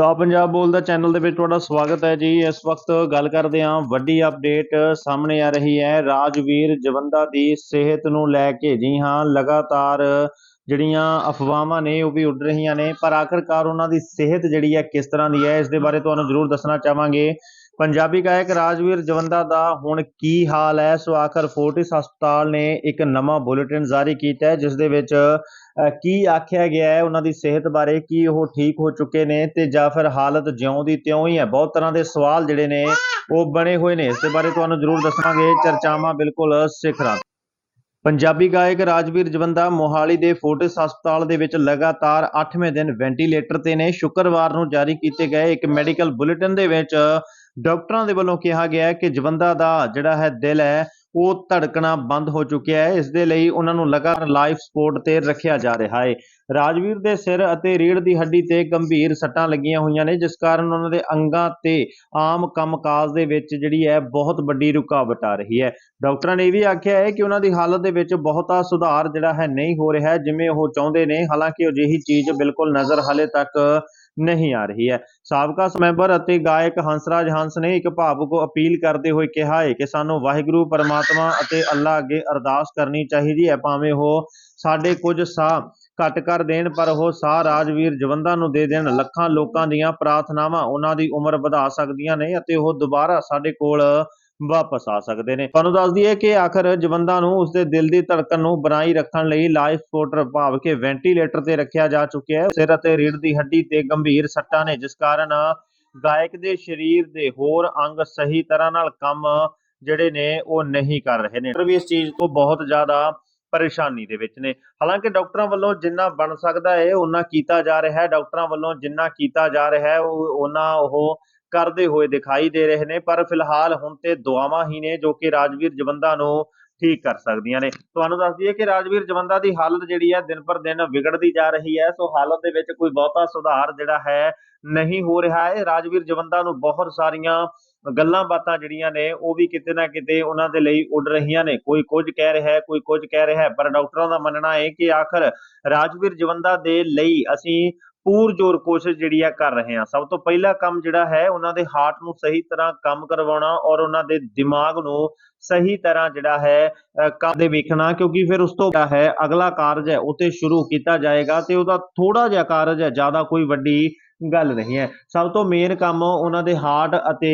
ਦਾ ਪੰਜਾਬ ਬੋਲਦਾ ਚੈਨਲ ਦੇ ਵਿੱਚ ਤੁਹਾਡਾ ਸਵਾਗਤ ਹੈ ਜੀ। ਇਸ ਵਕਤ ਗੱਲ ਕਰਦੇ ਹਾਂ, ਵੱਡੀ ਅਪਡੇਟ ਸਾਹਮਣੇ ਆ ਰਹੀ ਹੈ। ਰਾਜਵੀਰ ਜਵੰਦਾ ਦੀ ਸਿਹਤ ਨੂੰ ਲੈ ਕੇ। ਜੀ ਹਾਂ, ਲਗਾਤਾਰ ਜਿਹੜੀਆਂ ਅਫਵਾਹਾਂ ਨੇ, ਉਹ ਵੀ ਉੱਡ ਰਹੀਆਂ ਨੇ। ਪਰ ਆਖਰਕਾਰ ਉਹਨਾਂ ਦੀ ਸਿਹਤ ਜਿਹੜੀ ਹੈ ਕਿਸ ਤਰ੍ਹਾਂ ਦੀ ਹੈ, ਇਸ ਦੇ ਬਾਰੇ ਤੁਹਾਨੂੰ ਜ਼ਰੂਰ ਦੱਸਣਾ ਚਾਹਾਂਗੇ। ਪੰਜਾਬੀ ਗਾਇਕ ਰਾਜਵੀਰ ਜਵੰਦਾ ਦਾ ਹੁਣ ਕੀ ਹਾਲ ਹੈ? ਸੋ ਆਖਰ ਫੋਰਟਿਸ ਹਸਪਤਾਲ ਨੇ ਇੱਕ ਨਵਾਂ ਬੁਲੇਟਿਨ ਜਾਰੀ ਕੀਤਾ ਹੈ ਜਿਸ ਦੇ ਵਿੱਚ ਕੀ ਆਖਿਆ ਗਿਆ ਹੈ, ਉਹਨਾਂ ਦੀ ਸਿਹਤ ਬਾਰੇ ਕੀ ਉਹ ਠੀਕ ਹੋ ਚੁੱਕੇ ਨੇ ਤੇ ਜਾਂ ਫਿਰ ਹਾਲਤ ਜਿਉਂ ਦੀ ਤਿਉਂ ਹੀ ਹੈ? ਬਹੁਤ ਤਰ੍ਹਾਂ ਦੇ ਸਵਾਲ ਜਿਹੜੇ ਨੇ ਉਹ ਬਣੇ ਹੋਏ ਨੇ, ਇਸ ਦੇ ਬਾਰੇ ਤੁਹਾਨੂੰ ਜ਼ਰੂਰ ਦੱਸਾਂਗੇ। ਚਰਚਾਵਾਂ ਬਿਲਕੁਲ ਸਿਖਰਾਂ ਪੰਜਾਬੀ ਗਾਇਕ ਰਾਜਵੀਰ ਜਵੰਦਾ ਮੋਹਾਲੀ ਦੇ ਫੋਰਟਿਸ ਹਸਪਤਾਲ ਦੇ ਵਿੱਚ ਲਗਾਤਾਰ 8ਵੇਂ ਦਿਨ ਵੈਂਟੀਲੇਟਰ ਤੇ ਨੇ। ਸ਼ੁੱਕਰਵਾਰ ਨੂੰ ਜਾਰੀ ਕੀਤੇ ਗਏ ਇੱਕ ਮੈਡੀਕਲ ਬੁਲੇਟਿਨ ਦੇ ਵਿੱਚ ਡਾਕਟਰਾਂ ਦੇ ਵੱਲੋਂ ਕਿਹਾ ਗਿਆ ਹੈ ਕਿ ਜਵੰਦਾ ਦਾ ਜਿਹੜਾ ਹੈ ਦਿਲ ਹੈ, ਉਹ ਧੜਕਣਾ ਬੰਦ ਹੋ ਚੁੱਕਿਆ ਹੈ। ਇਸ ਦੇ ਲਈ ਉਹਨਾਂ ਨੂੰ ਲਗਾਤਾਰ ਲਾਈਫ ਸਪੋਰਟ ਤੇ ਰੱਖਿਆ ਜਾ ਰਿਹਾ ਹੈ। ਰਾਜਵੀਰ ਦੇ ਸਿਰ ਅਤੇ ਰੀੜ੍ਹ ਦੀ ਹੱਡੀ ਤੇ ਗੰਭੀਰ ਸੱਟਾਂ ਲੱਗੀਆਂ ਹੋਈਆਂ ਨੇ, ਜਿਸ ਕਾਰਨ ਉਹਨਾਂ ਦੇ ਅੰਗਾਂ ਤੇ ਆਮ ਕੰਮਕਾਜ ਦੇ ਵਿੱਚ ਜਿਹੜੀ ਹੈ, ਬਹੁਤ ਵੱਡੀ ਰੁਕਾਵਟ ਆ ਰਹੀ ਹੈ। ਡਾਕਟਰਾਂ ਨੇ ਇਹ ਵੀ ਆਖਿਆ ਹੈ ਕਿ ਉਹਨਾਂ ਦੀ ਹਾਲਤ ਦੇ ਵਿੱਚ ਬਹੁਤਾ ਸੁਧਾਰ ਜਿਹੜਾ ਹੈ ਨਹੀਂ ਹੋ ਰਿਹਾ, ਜਿਵੇਂ ਉਹ ਚਾਹੁੰਦੇ ਨੇ। ਹਾਲਾਂਕਿ ਅਜਿਹੀ ਚੀਜ਼ ਬਿਲਕੁਲ ਨਜ਼ਰ ਹਾਲੇ ਤੱਕ ਨਹੀਂ ਆ ਰਹੀ ਹੈ। ਸਾਬਕਾ ਮੈਂਬਰ ਅਤੇ ਗਾਇਕ ਹੰਸਰਾਜ ਹੰਸ ਨੇ ਇੱਕ ਭਾਵੁਕ ਅਪੀਲ ਕਰਦੇ ਹੋਏ ਕਿਹਾ ਹੈ ਕਿ ਸਾਨੂੰ ਵਾਹਿਗੁਰੂ, ਪਰਮਾਤਮਾ ਅਤੇ ਅੱਲਾ ਅੱਗੇ ਅਰਦਾਸ ਕਰਨੀ ਚਾਹੀਦੀ ਹੈ, ਭਾਵੇਂ ਉਹ ਸਾਡੇ ਕੁਝ ਸਾਹ ਘੱਟ ਕਰ ਦੇਣ, ਪਰ ਉਹ ਸਾਹ ਰਾਜਵੀਰ ਜਵੰਦਾ ਨੂੰ ਦੇ ਦੇਣ। ਲੱਖਾਂ ਲੋਕਾਂ ਦੀਆਂ ਪ੍ਰਾਰਥਨਾਵਾਂ ਉਹਨਾਂ ਦੀ ਉਮਰ ਵਧਾ ਸਕਦੀਆਂ ਨੇ ਅਤੇ ਉਹ ਦੁਬਾਰਾ ਸਾਡੇ ਕੋਲ ਵਾਪਸ ਆ ਸਕਦੇ ਨੇ। ਤੁਹਾਨੂੰ ਦੱਸ ਦਈਏ ਕਿ ਆਖਰ ਜਵੰਦਾ ਨੂੰ ਉਸਦੇ ਦਿਲ ਦੀ ਧੜਕਣ ਨੂੰ ਬਣਾਈ ਰੱਖਣ ਲਈ ਲਾਈਫ ਸਪੋਰਟ ਭਾਵ ਕਿ ਵੈਂਟੀਲੇਟਰ ਤੇ ਰੱਖਿਆ ਜਾ ਚੁੱਕਿਆ ਹੈ। ਸਿਰ ਅਤੇ ਰੀੜ੍ਹ ਦੀ ਹੱਡੀ ਤੇ ਗੰਭੀਰ ਸੱਟਾਂ ਨੇ, ਜਿਸ ਕਾਰਨ ਗਾਇਕ ਦੇ ਸਰੀਰ ਦੇ ਹੋਰ ਅੰਗ ਸਹੀ ਤਰ੍ਹਾਂ ਨਾਲ ਕੰਮ ਜਿਹੜੇ ਨੇ, ਉਹ ਨਹੀਂ ਕਰ ਰਹੇ ਨੇ। ਵੀ ਇਸ ਚੀਜ਼ ਤੋਂ ਬਹੁਤ ਜ਼ਿਆਦਾ ਪਰੇਸ਼ਾਨੀ ਦੇ ਵਿੱਚ ਨੇ। ਹਾਲਾਂਕਿ ਡਾਕਟਰਾਂ ਵੱਲੋਂ ਜਿੰਨਾ ਬਣ ਸਕਦਾ ਹੈ ਉਹਨਾਂ ਕੀਤਾ ਜਾ ਰਿਹਾ ਹੈ। ਡਾਕਟਰਾਂ ਵੱਲੋਂ ਜਿੰਨਾ ਕੀਤਾ ਜਾ ਰਿਹਾ ਹੈ, ਉਹ ਉਹਨਾਂ ਉਹ ਕਰਦੇ ਹੋਏ ਦਿਖਾਈ ਦੇ ਰਹੇ ਨੇ, ਪਰ ਫਿਲਹਾਲ ਹੁਣ ਤੇ ਦੁਆਵਾਂ ਹੀ ਨੇ ਜੋ ਕਿ ਰਾਜਵੀਰ ਜਵੰਦਾ ਨੂੰ ਠੀਕ ਕਰ ਸਕਦੀਆਂ ਨੇ। ਤੁਹਾਨੂੰ ਦੱਸ ਦਈਏ ਕਿ ਰਾਜਵੀਰ ਜਵੰਦਾ ਦੀ ਹਾਲਤ ਜਿਹੜੀ ਹੈ, ਦਿਨ ਪਰ ਦਿਨ ਵਿਗੜਦੀ ਜਾ ਰਹੀ ਹੈ। ਸੋ ਹਾਲਤ ਦੇ ਵਿੱਚ ਕੋਈ ਬਹੁਤਾ ਸੁਧਾਰ ਜਿਹੜਾ ਹੈ, ਨਹੀਂ ਹੋ ਰਿਹਾ ਹੈ। ਰਾਜਵੀਰ ਜਵੰਦਾ ਨੂੰ ਬਹੁਤ ਸਾਰੀਆਂ ਗੱਲਾਂ ਬਾਤਾਂ ਜਿਹੜੀਆਂ ਨੇ, ਉਹ ਵੀ ਕਿਤੇ ਨਾ ਕਿਤੇ ਉਹਨਾਂ ਦੇ ਲਈ ਉੱਡ ਰਹੀਆਂ ਨੇ। ਕੋਈ ਕੁਝ ਕਹਿ ਰਿਹਾ ਹੈ, ਕੋਈ ਕੁਝ ਕਹਿ ਰਿਹਾ ਹੈ, ਪਰ ਡਾਕਟਰਾਂ ਦਾ ਮੰਨਣਾ ਹੈ ਕਿ ਆਖਰ ਰਾਜਵੀਰ ਜਵੰਦਾ ਦੇ ਲਈ ਅਸੀਂ ਪੂਰਜੋਰ ਕੋਸ਼ਿਸ਼ ਜਿਹੜੀ ਆ ਕਰ ਰਹੇ ਹਾਂ ਸਭ ਤੋਂ ਪਹਿਲਾ ਕੰਮ ਜਿਹੜਾ ਹੈ ਉਹਨਾਂ ਦੇ ਹਾਰਟ ਨੂੰ ਸਹੀ ਤਰ੍ਹਾਂ ਕੰਮ ਕਰਵਾਉਣਾ ਔਰ ਉਹਨਾਂ ਦੇ ਦਿਮਾਗ ਨੂੰ ਸਹੀ ਤਰ੍ਹਾਂ ਜਿਹੜਾ ਹੈ ਅ, ਕਰਦੇ ਵੇਖਣਾ ਕਿਉਂਕਿ ਫਿਰ ਉਸ ਤੋਂ ਜਿਹੜਾ ਹੈ ਅਗਲਾ ਕਾਰਜ ਹੈ ਉਹ ਤੇ ਸ਼ੁਰੂ ਕੀਤਾ ਜਾਏਗਾ ਤੇ ਉਹਦਾ ਥੋੜਾ ਜਿਹਾ ਕਾਰਜ ਹੈ ਜ਼ਿਆਦਾ ਕੋਈ ਵੱਡੀ ਗੱਲ ਨਹੀਂ ਹੈ। ਸਭ ਤੋਂ ਮੇਨ ਕੰਮ ਉਹਨਾਂ ਦੇ ਹਾਰਟ ਅਤੇ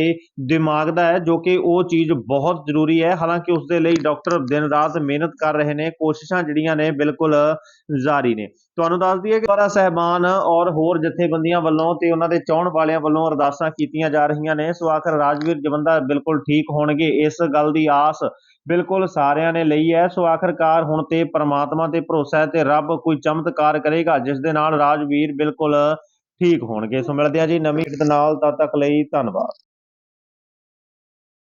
ਦਿਮਾਗ ਦਾ ਹੈ, ਜੋ ਕਿ ਉਹ ਚੀਜ਼ ਬਹੁਤ ਜ਼ਰੂਰੀ ਹੈ। ਹਾਲਾਂਕਿ ਉਸ ਦੇ ਲਈ ਡਾਕਟਰ ਦਿਨ ਰਾਤ ਮਿਹਨਤ ਕਰ ਰਹੇ ਨੇ, ਕੋਸ਼ਿਸ਼ਾਂ ਜਿਹੜੀਆਂ ਨੇ ਬਿਲਕੁਲ ਜਾਰੀ ਨੇ। ਤੁਹਾਨੂੰ ਦੱਸ ਦਈਏ ਕਿ ਦੁਆਰਾ ਸਹਿਬਾਨ ਔਰ ਹੋਰ ਜਥੇਬੰਦੀਆਂ ਵੱਲੋਂ ਤੇ ਉਹਨਾਂ ਦੇ ਚਾਹਣ ਵਾਲਿਆਂ ਵੱਲੋਂ ਅਰਦਾਸਾਂ ਕੀਤੀਆਂ ਜਾ ਰਹੀਆਂ ਨੇ। ਸੋ ਆਖਰ ਰਾਜਵੀਰ ਜਵੰਦਾ ਬਿਲਕੁਲ ਠੀਕ ਹੋਣਗੇ। ਇਸ ਗੱਲ ਦੀ ਆਸ ਬਿਲਕੁਲ ਸਾਰਿਆਂ ਨੇ ਲਈ ਹੈ। ਸੋ ਆਖਰਕਾਰ ਹੁਣ ਤੇ ਪ੍ਰਮਾਤਮਾ ਤੇ ਭਰੋਸਾ ਹੈ ਤੇ ਰੱਬ ਕੋਈ ਚਮਤਕਾਰ ਕਰੇਗਾ, ਜਿਸ ਦੇ ਨਾਲ ਰਾਜਵੀਰ ਬਿਲਕੁਲ ਠੀਕ ਹੋਣਗੇ। ਸੋ ਮਿਲਦੇ ਆ ਜੀ ਨਵੀਂ ਖੇਡ ਦੇ ਨਾਲ। ਤਦ ਤੱਕ ਲਈ ਧੰਨਵਾਦ।